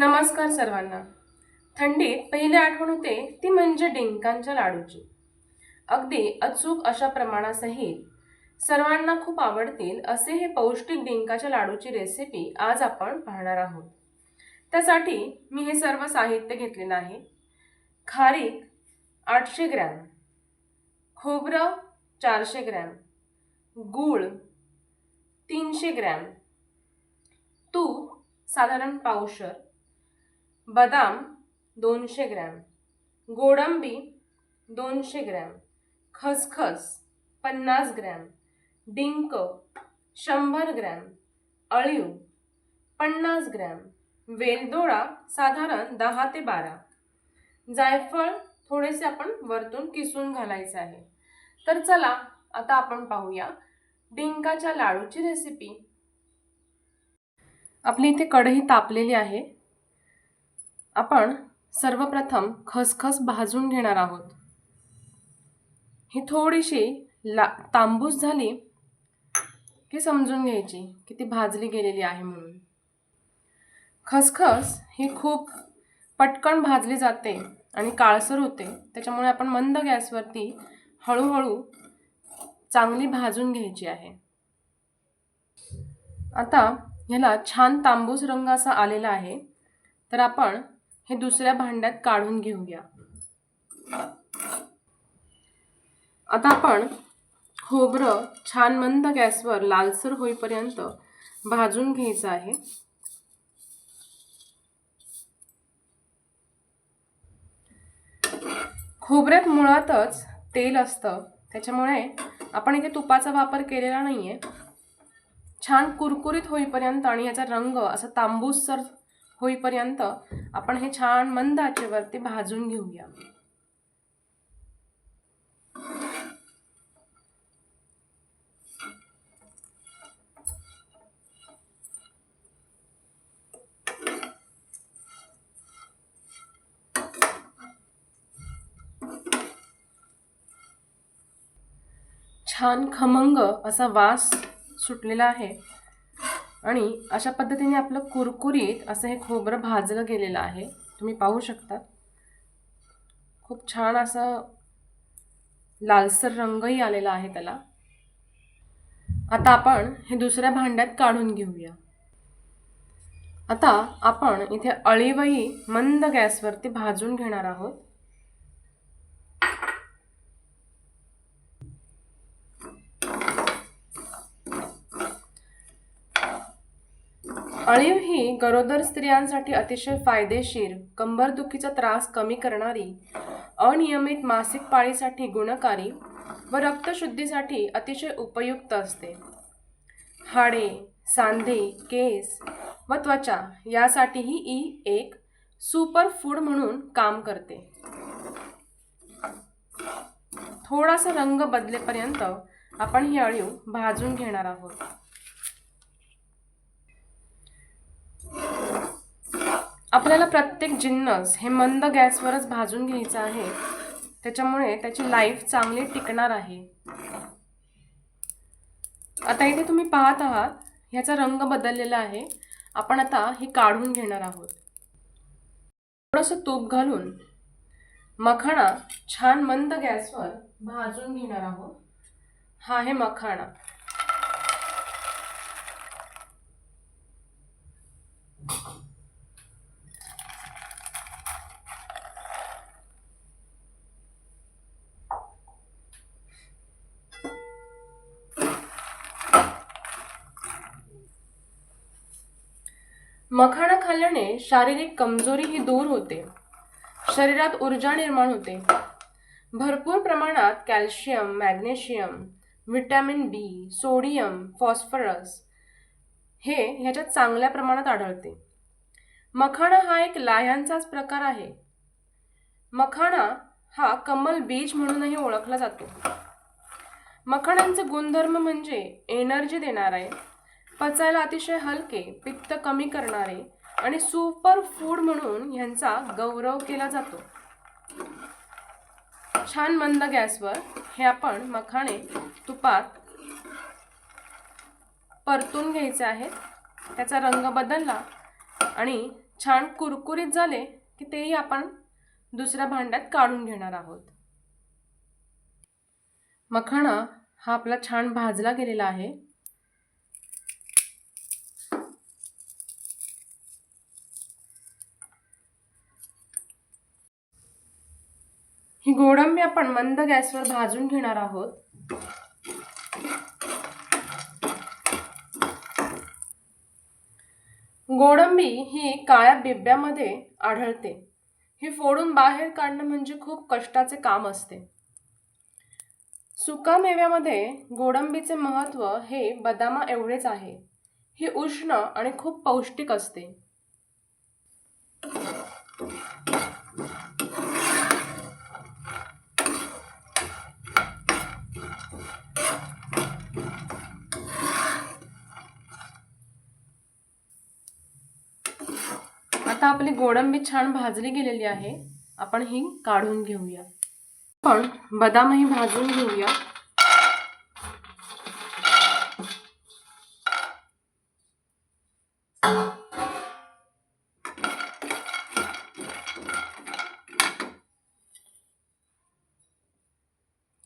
नमस्कार सर्वांना. थंडीत पहिली आठवण होते ती म्हणजे डिंकांच्या लाडूची. अगदी अचूक अशा प्रमाणासहित सर्वांना खूप आवडतील असे हे पौष्टिक डिंकाच्या लाडूची रेसिपी आज आपण पाहणार आहोत. त्यासाठी मी हे सर्व साहित्य घेतलेलं आहे. खारीक आठशे ग्रॅम खोबरं चारशे ग्रॅम गूळ तीनशे ग्रॅम तूप साधारण पावशर बदाम दोनशे ग्रॅम. गोडंबी दोनशे ग्रॅम. खसखस पन्नास ग्रॅम. डिंक शंभर ग्रॅम. अळीव पन्नास ग्रॅम. वेलदोळा साधारण दहा ते बारा. जायफळ थोडेसे आपण वरतून किसून घालायचं आहे. तर चला आता आपण पाहूया डिंकाच्या लाडूची रेसिपी आपली इथे कढई तापलेली आहे. आपण सर्वप्रथम खसखस भाजून घेणार आहोत. ही थोडीशी ला तांबूस झाली की समजून घ्यायची की ती भाजली गेलेली आहे म्हणून. खसखस ही खूप पटकन भाजली जाते आणि काळसर होते. त्याच्यामुळे आपण मंद गॅसवरती हळूहळू चांगली भाजून घ्यायची आहे. आता ह्याला छान तांबूस रंग असा आलेला आहे. तर आपण हे दुसऱ्या भांड्यात काढून घेऊया. आता आपण खोबरं छान मंद गॅसवर लालसर होईपर्यंत भाजून घ्यायचं आहे. खोबऱ्यात मुळातच तेल असतं. त्याच्यामुळे आपण इथे तुपाचा वापर केलेला नाही आहे छान कुरकुरीत होईपर्यंत आणि याचा रंग असा तांबूससर होईपर्यंत आपण हे छान मंद आचेवरती भाजून घेऊया. छान खमंग असा वास सुटलेला आहे. आणि अशा पद्धतीने आपलं कुरकुरीत असं हे खोबरं भाजलं गेलेलं आहे. तुम्ही पाहू शकता. खूप छान असं लालसर रंगही आलेला आहे त्याला. आता आपण हे दुसऱ्या भांड्यात काढून घेऊया. आता आपण इथे अळीवही मंद गॅसवरती भाजून घेणार आहोत. अळीव ही गरोदर स्त्रियांसाठी अतिशय फायदेशीर कंबरदुखीचा त्रास कमी करणारी अनियमित मासिक पाळीसाठी गुणकारी व रक्तशुद्धीसाठी अतिशय उपयुक्त असते. हाडे सांधे केस व त्वचा यासाठीही ही एक सुपर फूड म्हणून काम करते. थोडासा रंग बदलेपर्यंत आपण ही अळीव भाजून घेणार आहोत. आपल्याला प्रत्येक जिन्नस हे मंद गॅसवरच भाजून घ्यायचं आहे. त्याच्यामुळे त्याची लाईफ चांगली टिकणार आहे. आता इथे तुम्ही पाहत आहात ह्याचा रंग बदललेला आहे. आपण आता ही काढून घेणार आहोत. थोडंसं तूप घालून मखाणा छान मंद गॅसवर भाजून घेणार आहोत. हा आहे मखाणा. मखाणा खाल्ल्याने शारीरिक कमजोरी ही दूर होते. शरीरात ऊर्जा निर्माण होते. भरपूर प्रमाणात calcium magnesium vitamin B sodium phosphorus हे ह्याच्यात चांगल्या प्रमाणात आढळते. मखाणा हा एक लाह्यांचाच प्रकार आहे. मखाणा हा कमल बीज म्हणूनही ओळखला जातो. मखाणांचे गुणधर्म म्हणजे एनर्जी देणार आहे. पचायला अतिशय हलके पित्त कमी करणारे आणि सुपर फूड म्हणून ह्यांचा गौरव केला जातो. छान मंद गॅसवर हे आपण मखाणे तुपात परतून घ्यायचे आहेत. त्याचा रंग बदलला आणि छान कुरकुरीत झाले की तेही आपण दुसऱ्या भांड्यात काढून घेणार आहोत. मखाणा हा आपला छान भाजला गेलेला आहे. गोडंबी आपण मंद गॅसवर भाजून घेणार आहोत. गोडंबी ही काळ्या बिब्यामध्ये आढळते. ही फोडून बाहेर काढणं म्हणजे खूप कष्टाचे काम असते. सुका मेव्यामध्ये गोडंबीचे महत्त्व हे बदामा एवढेच आहे. ही उष्ण आणि खूप पौष्टिक असते. आता आपली गोडंबी छान भाजली गेलेली आहे. आपण ही काढून घेऊया. आपण बदामही भाजून घेऊया.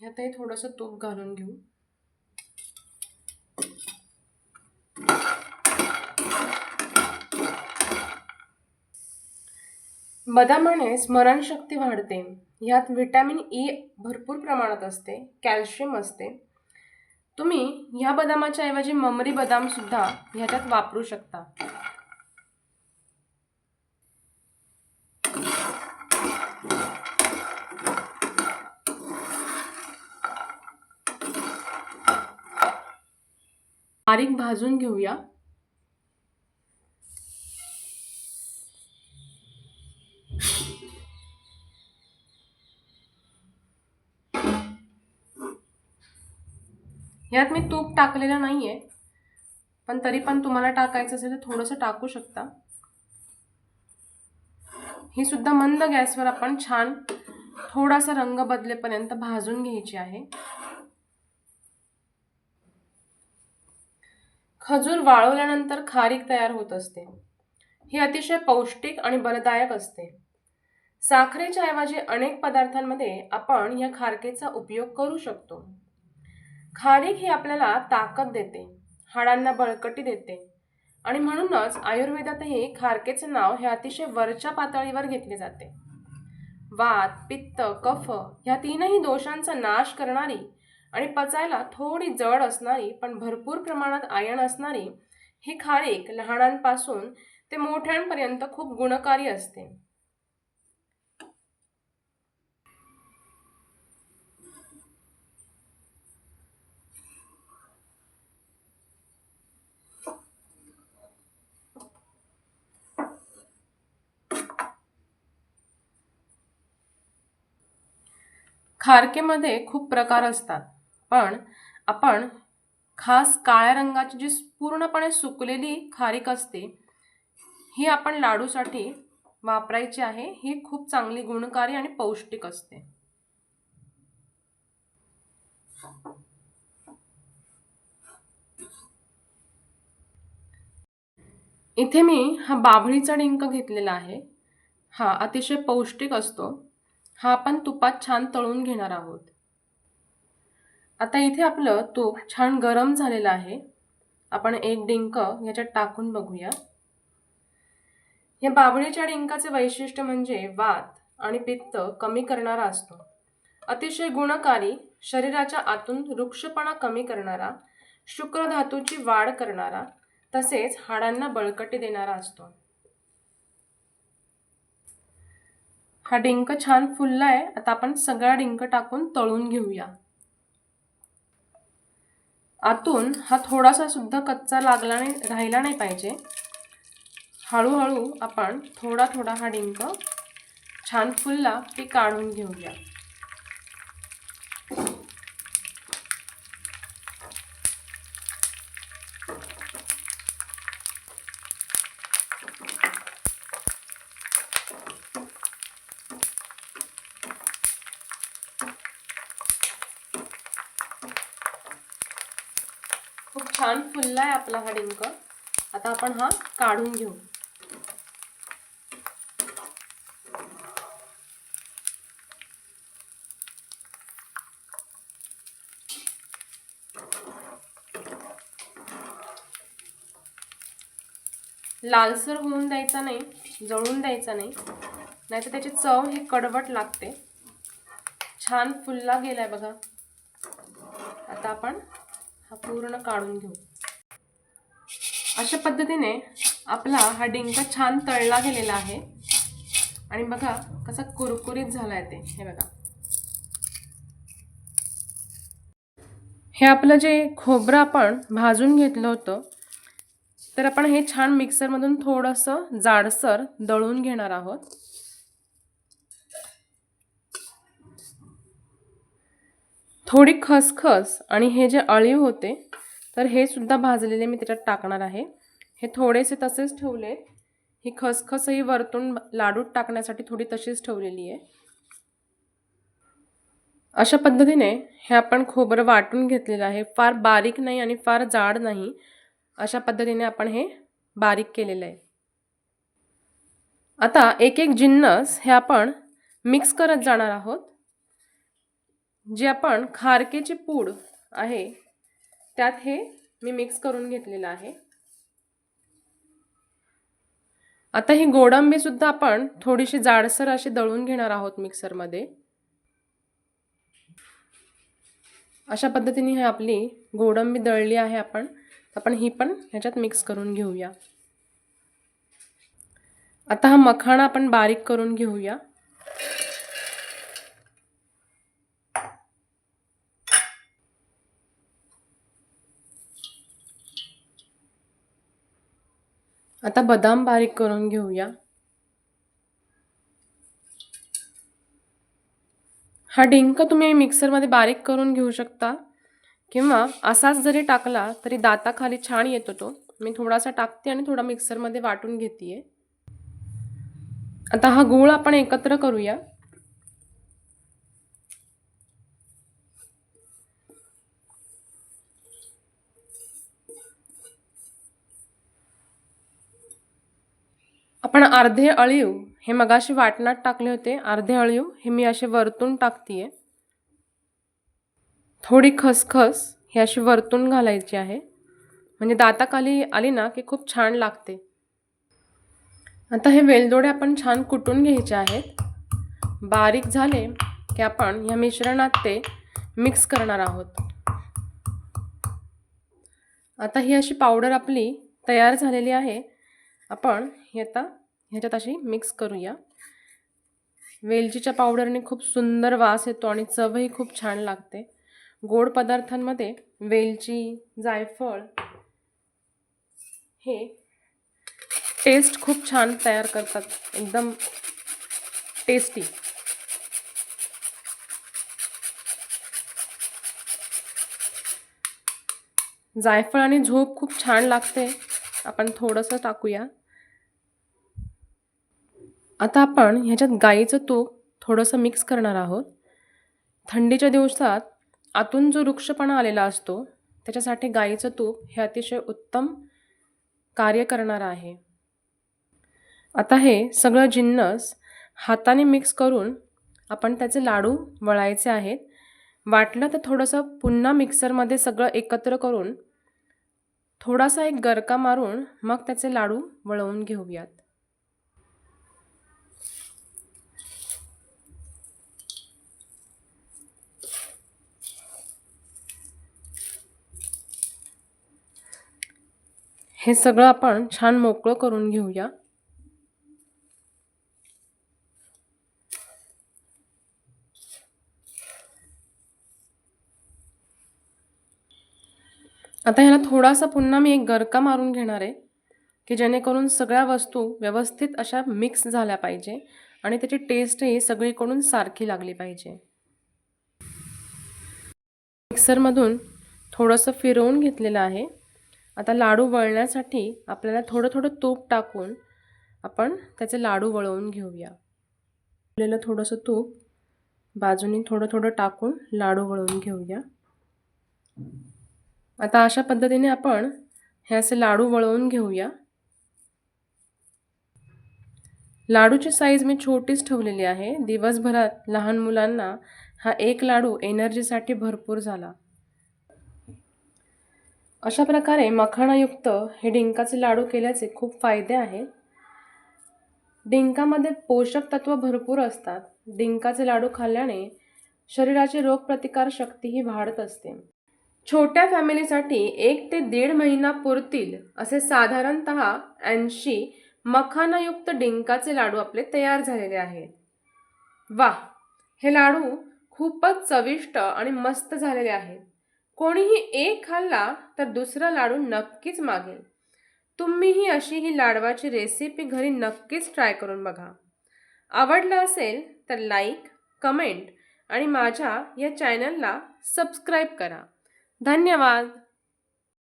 ह्यातही थोडंसं तूप घालून घेऊ. बदामाने स्मरणशक्ती वाढते. ह्यात व्हिटॅमिन ई भरपूर प्रमाणात असते कॅल्शियम असते. तुम्ही ह्या बदामाच्या ऐवजी ममरी बदामसुद्धा ह्याच्यात वापरू शकता. बारीक भाजून घेऊया. यात मी तूप टाकलेलं नाही आहे पण तरी पण तुम्हाला टाकायचं असेल तर थोडंसं टाकू शकता. ही सुद्धा मंद गॅसवर आपण छान थोडासा रंग बदलेपर्यंत भाजून घ्यायची आहे. खजूर वाळवल्यानंतर खारीक तयार होत असते. ही अतिशय पौष्टिक आणि बलदायक असते. साखरेच्या ऐवजी अनेक पदार्थांमध्ये आपण या खारकेचा उपयोग करू शकतो. खारीक ही आपल्याला ताकद देते हाडांना बळकटी देते. आणि म्हणूनच आयुर्वेदातही खारकेचं नाव हे अतिशय वरच्या पातळीवर घेतले जाते. वात पित्त कफ ह्या तीनही दोषांचा नाश करणारी आणि पचायला थोडी जड असणारी पण भरपूर प्रमाणात आयन असणारी ही खारीक लहानांपासून ते मोठ्यांपर्यंत खूप गुणकारी असते. खारकेमध्ये खूप प्रकार असतात. पण आपण खास काळ्या रंगाची जी पूर्णपणे सुकलेली खारीक असते ही आपण लाडूसाठी वापरायची आहे. ही खूप चांगली गुणकारी आणि पौष्टिक असते. इथे मी हा बाभळीचा डिंक घेतलेला आहे. हा अतिशय पौष्टिक असतो. हा आपण तुपात छान तळून घेणार आहोत. आता इथे आपलं तूप छान गरम झालेलं आहे. आपण एक डिंक याच्यात टाकून बघूया. या बाबळीच्या डिंकाचे वैशिष्ट्य म्हणजे वात आणि पित्त कमी करणारा असतो. अतिशय गुणकारी शरीराच्या आतून वृक्षपणा कमी करणारा शुक्रधातूची वाढ करणारा तसेच हाडांना बळकटी देणारा असतो. हा डिंक छान फुलला आहे आता आपण सगळा डिंक टाकून तळून घेऊया. आतून हा थोडासा सुद्धा कच्चा लागला नाही राहिला नाही पाहिजे. हळूहळू आपण थोडा थोडा हा डिंक छान फुलला की काढून घेऊया. आपला हा डिंक. आता आपण हा काढून घेऊ. लालसर होऊन द्यायचा नाही जळून द्यायचा नाही. नाहीतर त्याची चव हे कडवट लागते. छान फुलला गेलाय बघा. आता आपण हा पूर्ण काढून घेऊ. अशा पद्धतीने आपला हा डिंका छान तळला गेलेला आहे. आणि बघा कसा कुरकुरीत झाला आहे ते. हे बघा. हे आपलं जे खोबरं आपण भाजून घेतलं होतं तर आपण हे छान मिक्सरमधून थोडंसं जाडसर दळून घेणार आहोत. थोडी खसखस आणि हे जे अळीव होते तर हे सुद्धा भाजलेले मी त्याच्यात टाकणार आहे. हे थोडेसे तसेच ठेवले. ही खसखसही वरतून लाडूत टाकण्यासाठी थोडी तशीच ठेवलेली आहे. अशा पद्धतीने हे आपण खोबरं वाटून घेतलेलं आहे. फार बारीक नाही आणि फार जाड नाही. अशा पद्धतीने आपण हे बारीक केलेलं आहे. आता एक एक जिन्नस हे आपण मिक्स करत जाणार आहोत. जे आपण खारकेची पूड आहे त्यात हे मी मिक्स करून घेतलेलं आहे. आता ही गोडंबी सुद्धा आपण थोडीशी जाडसर अशी दळून घेणार आहोत मिक्सरमध्ये अशा पद्धतीने ही आपली गोडंबी दळली आहे आपण. आपण ही पण ह्याच्यात मिक्स करून घेऊया. आता हा मखाणा आपण बारीक करून घेऊया. आता बदाम बारीक करून घेऊया. हा डिंक तुम्ही मिक्सरमध्ये बारीक करून घेऊ शकता. किंवा असाच जरी टाकला तरी दाताखाली छान येतो तो. मी थोडासा टाकते आणि थोडा मिक्सरमध्ये वाटून घेते आता हा गूळ आपण एकत्र करूया. आपण अर्धे अळीव हे मगाशी वाटणात टाकले होते. अर्धे अळीव हे मी असे वरतून टाकतीये. थोडी खसखस ही अशी वरतून घालायची आहे. म्हणजे दाताखाली आली ना की खूप छान लागते. आता हे वेलदोडे आपण छान कुटून घ्यायचे आहेत. बारीक झाले की आपण ह्या मिश्रणात ते मिक्स करणार आहोत. आता ही अशी पावडर आपली तयार झालेली आहे. आपण हे आता ह्याच्यात अशी मिक्स करूया. वेलचीच्या पावडरने खूप सुंदर वास येतो आणि चवही खूप छान लागते. गोड पदार्थांमध्ये वेलची जायफळ हे टेस्ट खूप छान तयार करतात. एकदम टेस्टी जायफळ आणि झोप खूप छान लागते. आपण थोडंसं टाकूया. आता आपण ह्याच्यात गाईचं तूप थोडंसं मिक्स करणार आहोत. थंडीच्या दिवसात आतून जो वृक्षपणा आलेला असतो त्याच्यासाठी गाईचं तूप हे अतिशय उत्तम कार्य करणार आहे. आता हे सगळं जिन्नस हाताने मिक्स करून आपण त्याचे लाडू वळायचे आहेत. वाटलं तर थोडंसं पुन्हा मिक्सरमध्ये सगळं एकत्र करून थोडासा एक गरका मारून मग त्याचे लाडू वळवून घेऊयात. हे सगळं आपण छान मोकळं करून घेऊया. आता ह्याला थोडासा पुन्हा मी एक गरका मारून घेणार आहे की जेणेकरून सगळ्या वस्तू व्यवस्थित अशा मिक्स झाल्या पाहिजे आणि त्याची टेस्टही सगळीकडून सारखी लागली पाहिजे. मिक्सरमधून थोडंसं फिरवून घेतलेलं आहे. आता लाडू वळण्यासाठी आपल्याला थोडं थोडं तूप टाकून आपण त्याचे लाडू वळवून घेऊया. वळलेलं थोडंसं तूप बाजूनी थोडं थोडं टाकून लाडू वळवून घेऊया. आता अशा पद्धतीने आपण हे असे लाडू वळवून घेऊया. लाडूची साईज मी छोटीच ठेवलेली आहे. दिवसभरात लहान मुलांना हा एक लाडू एनर्जीसाठी भरपूर झाला. अशा प्रकारे मखाणायुक्त हे डिंकाचे लाडू केल्याचे खूप फायदे आहेत डिंकामध्ये पोषक तत्व भरपूर असतात. डिंकाचे लाडू खाल्ल्याने शरीराची रोगप्रतिकार शक्तीही वाढत असते. छोट्या फॅमिलीसाठी एक ते दीड महिना पुरतील असे साधारणत ऐंशी मखानायुक्त डिंकाचे लाडू आपले तयार झालेले आहेत. वा हे लाडू खूपच चविष्ट आणि मस्त झालेले आहेत. कोणीही एक खाल्ला तर दुसरा लाडू नक्कीच मागेल. तुम्हीही अशी ही लाडवाची रेसिपी घरी नक्कीच ट्राय करून बघा. आवडलं असेल तर लाईक कमेंट आणि माझ्या या चॅनलला सबस्क्राईब करा. धन्यवाद!